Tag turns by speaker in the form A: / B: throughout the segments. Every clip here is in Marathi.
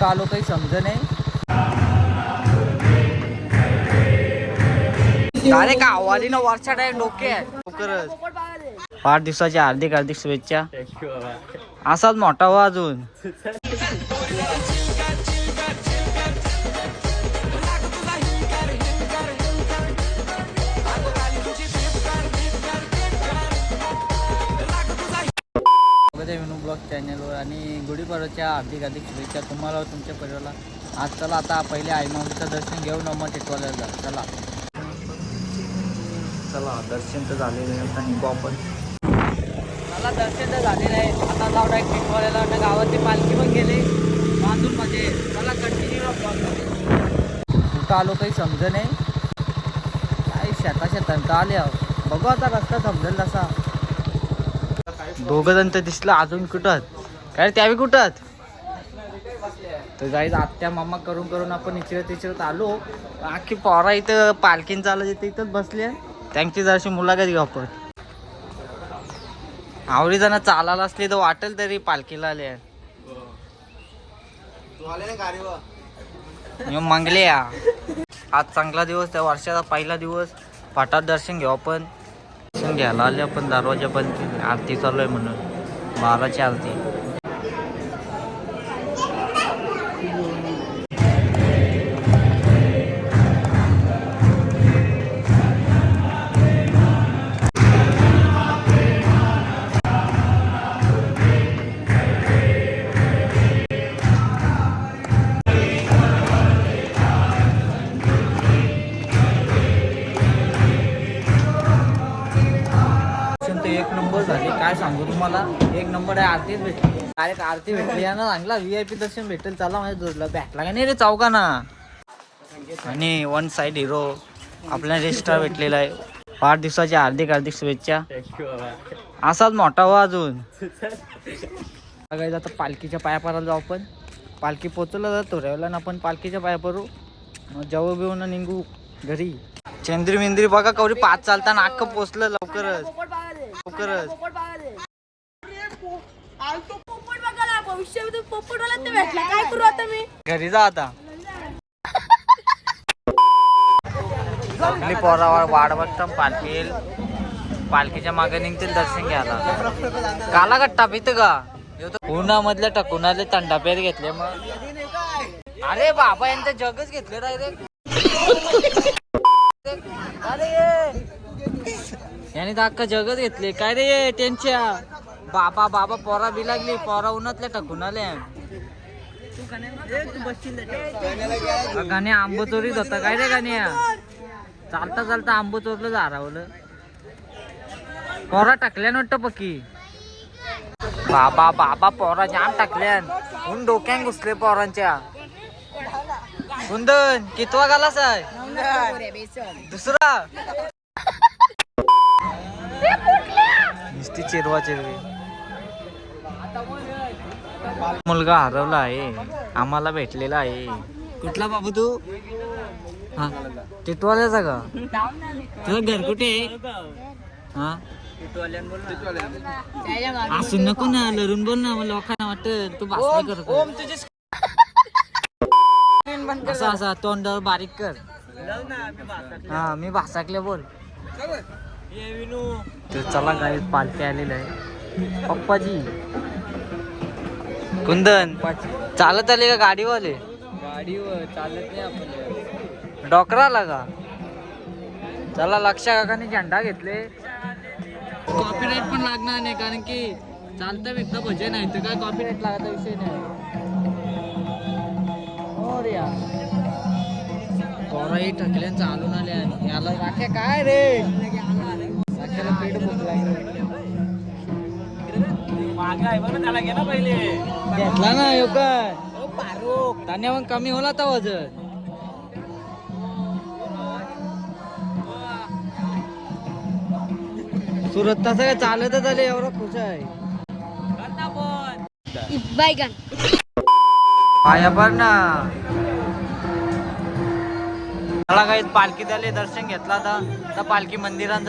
A: कुठं आलो काही समज नाही. अरे का आवाली ना वरच्या डायरेक्ट डोके लवकरच वाढदिवसाची हार्दिक हार्दिक शुभेच्छा. असाच मोठा हो अजून. गुढीपाडव्याच्या हार्दिक हार्दिक शुभेच्छा तुम्हाला व तुमच्या परिवाराला. आज चला आता पहिले आई माऊलीचं दर्शन घेऊन मग टिटवायला जा. चला. चला दर्शन तर झालेलं आहे आता निघू आपण. मला दर्शन तर झालेलं आहे. आता जाऊ डायरेक्ट टिटवाल्याला आता गावाची पालखी पण गेली. बांधून म्हणजे मला कंटिन्यू कुठं आलो काही समज नाही. काय शेता शेतात आले. बघू आता रस्ता समजेल तसा. दोघं जण तर दिसलं अजून कुठं काय रे, त्यावेळी कुठं? तर जाईच आत्या मामा करून करून आपण इचिरत इचिरत आलो. आखी पोरा इथं पालखीन चालत येते इथंच बसले. त्यांची जराशी मुलाखत घेऊ आपण. आवडी जण चालायला असली तर वाटेल तरी पालखीला आले. मंगले या. आज चांगला दिवस त्या वर्षाचा पहिला दिवस. पाठात दर्शन घेऊ आपण. दर्शन घ्यायला आले आपण दरवाजा बंद केले आरती चालू आहे म्हणून. बाराची आरती. दर्शन एक नंबर झाले. काय सांगू तुम्हाला? एक नंबर आहे आरतीच भेटली. डायरेक्ट आरती भेटली यानं चांगला व्ही आय पी दर्शन भेटेल. चला माझ्या जोडला भेटला का नाही रे चौका ना? आणि वन साईड हिरो आपल्याला रेस्टा भेटलेला आहे. वाढदिवसाची हार्दिक हार्दिक शुभेच्छा. असाच मोठा हो अजून. बघायचं आता पालखीच्या पाया परायला जाऊ आपण. पालखी पोचवलं जातो रेवला ना आपण पालखीच्या पाया परू मग बिऊ ना निघू घरी. चंद्री मिंद्री बघा कवरी पाच चालताना अख्खं पोचलं लवकरच. घरी जा आता. आपली पोरावर वाढ बघता पालखी येईल. पालखीच्या मागे निघतील दर्शन घ्यायला. काला गट्टा पित का उन्हामधल्या टकुनाले थंडापेर घेतले मग. अरे बाबा यांचं जगच घेतले डायरेक्ट अरे याने तर अख्खा जगच घेतले. काय रे त्यांच्या बाबा बाबा पोरा बी लागली पोरा उन्हातल्या का आले गाणे आंबो चोरीत होता. काय रे गाण्या? चालता चालता आंबो चोरलं झारावलं पोरा टाकल्यान वाटतं पक्की बाबा बाबा पोरा जाम टाकल्यान. ऊन डोक्यान घुसले पोरांच्या. कुंदन कितवा गालास आहे? दुसरा? नुसती चिरवा चिरवी. मुलगा हरवला आहे. आम्हाला भेटलेला आहे. कुठला बाबू तू? हा. टिटवाल्याचा का? तुझं घर कुठे आहे? हा? असं नको ना लरून बोल ना मला लोकांना वाटत. तू भाषण करतो असं असा तोंडावर बारीक कर. हा मी भासाकले बोल. तर चला गाई पालखी आलेलं आहे. पप्पाजी. कुंदन चालत आले का गाडीवाले?
B: गाडीवर चालत नाही आपण.
A: डॉक्टराला का? चला लक्ष काकाने झेंडा घेतले. कॉपीराईट पण लागणार नाही कारण की चालता विकता भजन आहे तर काय कॉपीराईट लागायचा विषय नाही. हो पोराही ठकल्यान चालून आले आणि याला राख्या काय रे? राख्याला पेट भूक
B: मागे आहे बघ त्याला घे ना पहिले
A: घेतला ना यो काय? तान्या मग कमी होला तर वजन. सुरत तसं काय चालतच आले एवढं खुश आहे.
C: बायगन
A: पाया पर ना. मला काही पालखी झाले दर्शन घेतला आता. तर पालखी मंदिरात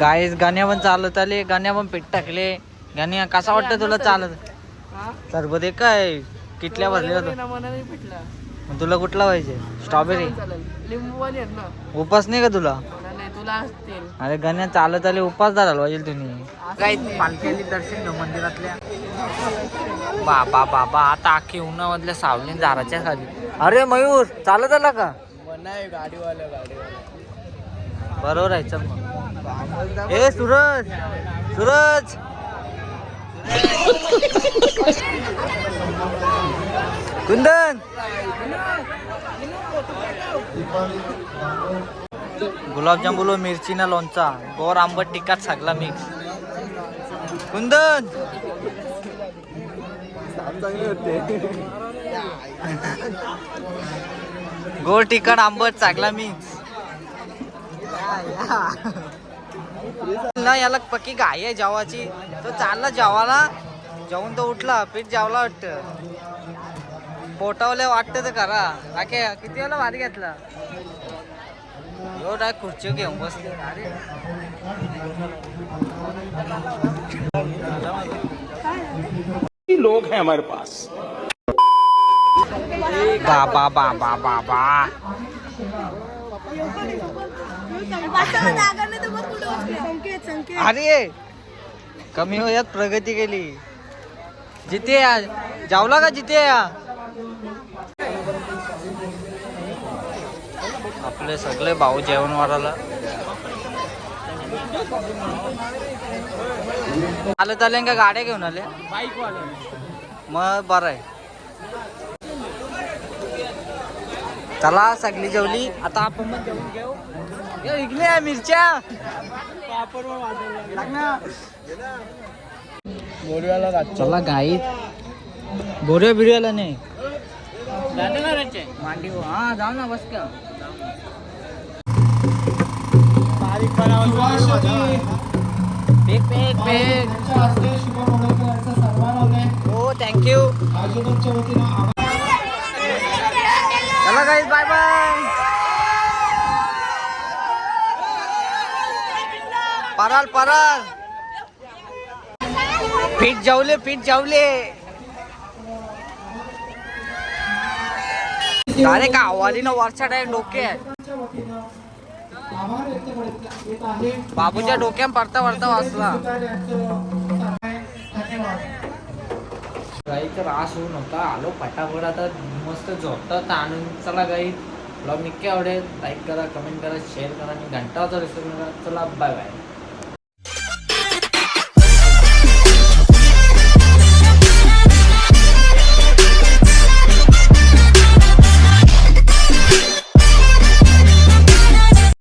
A: गाईस गाण्या पण चालत आले गाण्या पण पेट टाकले. गाण्या कसा वाटतं तुला चालत? सरबत आहे काय किटल्या भरल्या मग तुला कुठला पाहिजे? स्ट्रॉबेरी उपास नाही का तुला?
C: नाही तुला असतील.
A: अरे गण्या चालत आले उपास धरायला पाहिजे तुम्ही. पालखी दर्शन घेऊ मंदिरातल्या. बाबा बाबा आता अख्खी उन्हामधल्या सावली झाडाच्या खाली. अरे मयूर चालत आला का?
B: गाडीवाला गाडीवाला.
A: बरोबर आहे चल ए सूरज सूरज. कुंदन गुलाबजाम बोलो मिरची ना लोणचा. गोर आंबट टिकाच सागला मिक्स कुंदन
B: गोर होते
A: गोड तिखट आंबट चांगला मिक्स ना याला पक्की घाई आहे जेवाची. तो चालला जेवाला. जेवून तो उठला पीठ जेवला वाटत. पोटावले वाटतं तर करा. बाकी किती वेळा भारी घेतला? एवढा खुर्ची घेऊन बसले. अरे.
D: लोग हैं हमारे पास?
A: बाबा बाबा बाबा
C: बसायला जागा नाही तर बघ कुठं बसले. संकेत संकेत
A: अरे कमी वयात प्रगती केली. जिथे या जावला का जिथे या? आपले सगळे भाऊ जेवण वाढायला आलं आले का गाड्या घेऊन आले?
B: बाईक वाला
A: मग बरं आहे. चला सगळी जेवली. आता आपण पण जेवून घेऊ. इकल्या मिरच्या. चला गाईत बोऱ्या बिर्याला नाही. मांडी हा. जाऊ ना बस का. पेक पेक पेक हो थँक्यू चला गाईज बाय बाय पराल पराल. पीठ जेवले पीठ जेवले अरे का आवाली ना वरच्या डायरेक्ट डोके बाबूच्या डोक्यात पडता पडता वाचला गाईचा रास होऊ नव्हता आलो फटाफट आता मस्त झोपतात आणून चला गाई ब्लॉग नक्की आवडेल लाईक करा कमेंट करा शेअर करा आणि घंटा वाजता विसरू चला बाय बाय